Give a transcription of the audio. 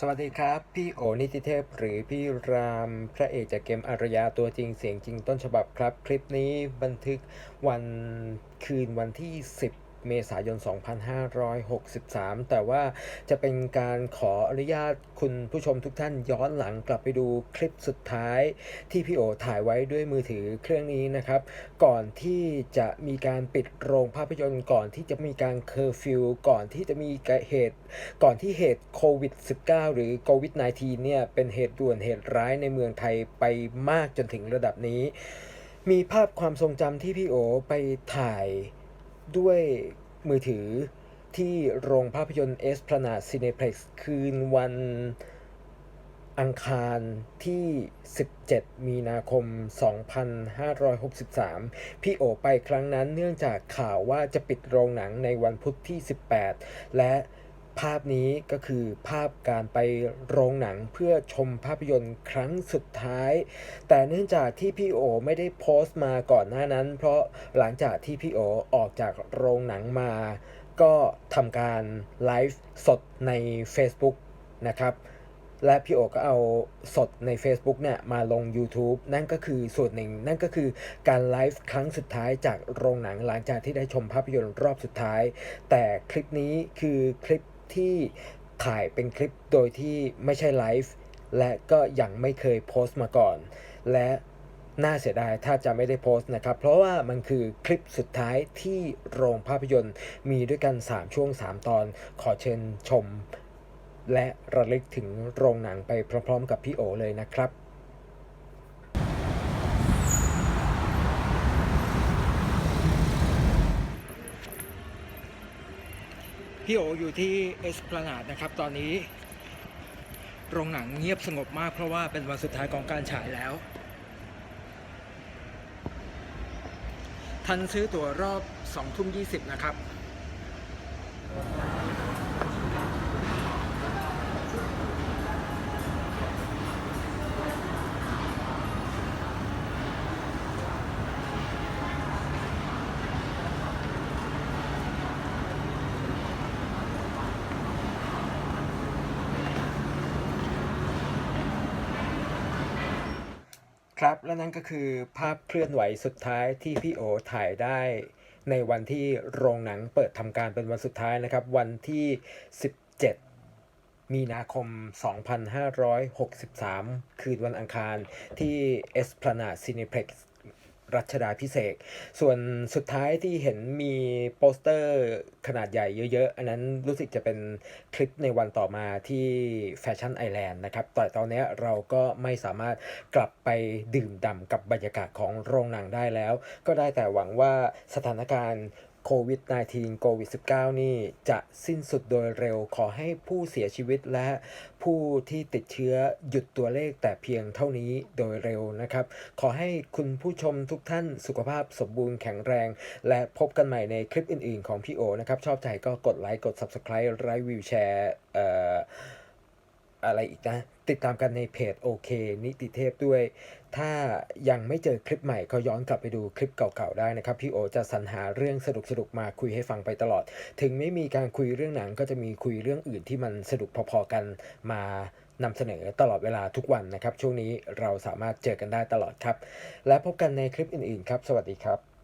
สวัสดีครับ พี่โอนิติเทพหรือพี่รามพระเอกจากเกมอารยาตัวจริงเสียงจริงต้นฉบับครับ คลิปนี้บันทึกวันคืนวันที่ 10 เมษายน 2563 แต่ว่าจะเป็นการขออนุญาตคุณผู้ชมทุกท่านย้อนหลังกลับไปดูคลิปสุดท้ายที่พี่โอถ่ายไว้ด้วยมือถือเครื่องนี้นะครับ ก่อนที่จะมีการปิดโรงภาพยนตร์ก่อนที่จะมีการเคอร์ฟิวก่อนที่จะมีเหตุ ก่อนที่เหตุโควิด -19 หรือโควิด -19 เนี่ยเป็นเหตุด่วนเหตุร้ายในเมืองไทยไปมากจนถึงระดับนี้ มีภาพความทรงจำที่พี่โอไปถ่าย ด้วยมือถือที่โรงภาพยนตร์เอสพลานาซีเนเพล็กซ์คืนวันอังคารที่ 17 มีนาคม 2563 พี่โอไปครั้งนั้นเนื่องจากข่าวว่าจะปิดโรงหนังในวันพุธที่ 18 และ ภาพนี้ก็คือภาพการไปโรงหนังเพื่อชมภาพยนตร์ครั้งสุดท้าย แต่เนื่องจากที่พี่โอไม่ได้โพสต์มาก่อนหน้านั้น เพราะหลังจากที่พี่โอออกจากโรงหนังมา ก็ทำการไลฟ์สดใน Facebook นะครับ และพี่โอก็เอาสดใน Facebook เนี่ยมาลง YouTube นั่นก็คือส่วนหนึ่ง นั่นก็คือการไลฟ์ครั้งสุดท้ายจากโรงหนังหลังจากที่ได้ชมภาพยนตร์รอบสุดท้าย แต่คลิปนี้คือคลิป ที่ถ่ายเป็นคลิปโดยที่ไม่ใช่ไลฟ์และก็ยังไม่เคยโพสต์มาก่อน และน่าเสียดายถ้าจะไม่ได้โพสต์นะครับ เพราะว่ามันคือคลิปสุดท้ายที่โรงภาพยนตร์มีด้วยกัน 3 ช่วง 3 ตอน ขอเชิญชม และระลึกถึงโรงหนังไปพร้อมๆ กับพี่โอเลยนะครับ พี่โออยู่ที่เอสพลานาดนะครับ ตอนนี้ โรงหนังเงียบสงบมากเพราะว่าเป็นวันสุดท้ายของการฉายแล้ว ทันซื้อตั๋วรอบ2ทุ่ม20 นะครับ ครับและนั่นก็คือภาพเคลื่อนไหวสุดท้ายที่พี่โอถ่ายได้ ในวันที่โรงหนังเปิดทำการเป็นวันสุดท้ายนะครับ วันที่ 17 มีนาคม 2563 คืนวันอังคารที่ Esplanade Cineplex รัชดาพิเศษ ส่วนสุดท้ายที่เห็นมีโปสเตอร์ขนาดใหญ่เยอะๆ อันนั้นรู้สึกจะเป็นคลิปในวันต่อมาที่แฟชั่นไอแลนด์นะครับ แต่ตอนนี้เราก็ไม่สามารถกลับไปดื่มด่ำกับบรรยากาศของโรงหนังได้แล้ว ก็ได้แต่หวังว่าสถานการณ์ โควิด -19 โควิด -19 นี่จะสิ้นสุดโดยเร็ว ขอให้ผู้เสียชีวิตและผู้ที่ติดเชื้อหยุดตัวเลขแต่เพียงเท่านี้โดยเร็วนะครับ ขอให้คุณผู้ชมทุกท่านสุขภาพสมบูรณ์แข็งแรง และพบกันใหม่ในคลิปอื่นๆ ของพี่โอนะครับ ชอบใจก็กดไลค์กด Subscribe ไลค์วิวแชร์เอ่อ อะไรอีกนะ ติดตามกันในเพจโอเคนิติเทพด้วย ถ้ายังไม่เจอคลิปใหม่ก็ย้อนกลับไปดูคลิปเก่าๆได้นะครับ พี่โอจะสรรหาเรื่องสนุกๆมาคุยให้ฟังไปตลอด ถึงไม่มีการคุยเรื่องหนังก็จะมีคุยเรื่องอื่นที่มันสนุกพอๆกันมานำเสนอตลอดเวลาทุกวันนะครับ ช่วงนี้เราสามารถเจอกันได้ตลอดครับ และพบกันในคลิปอื่นๆครับ สวัสดีครับ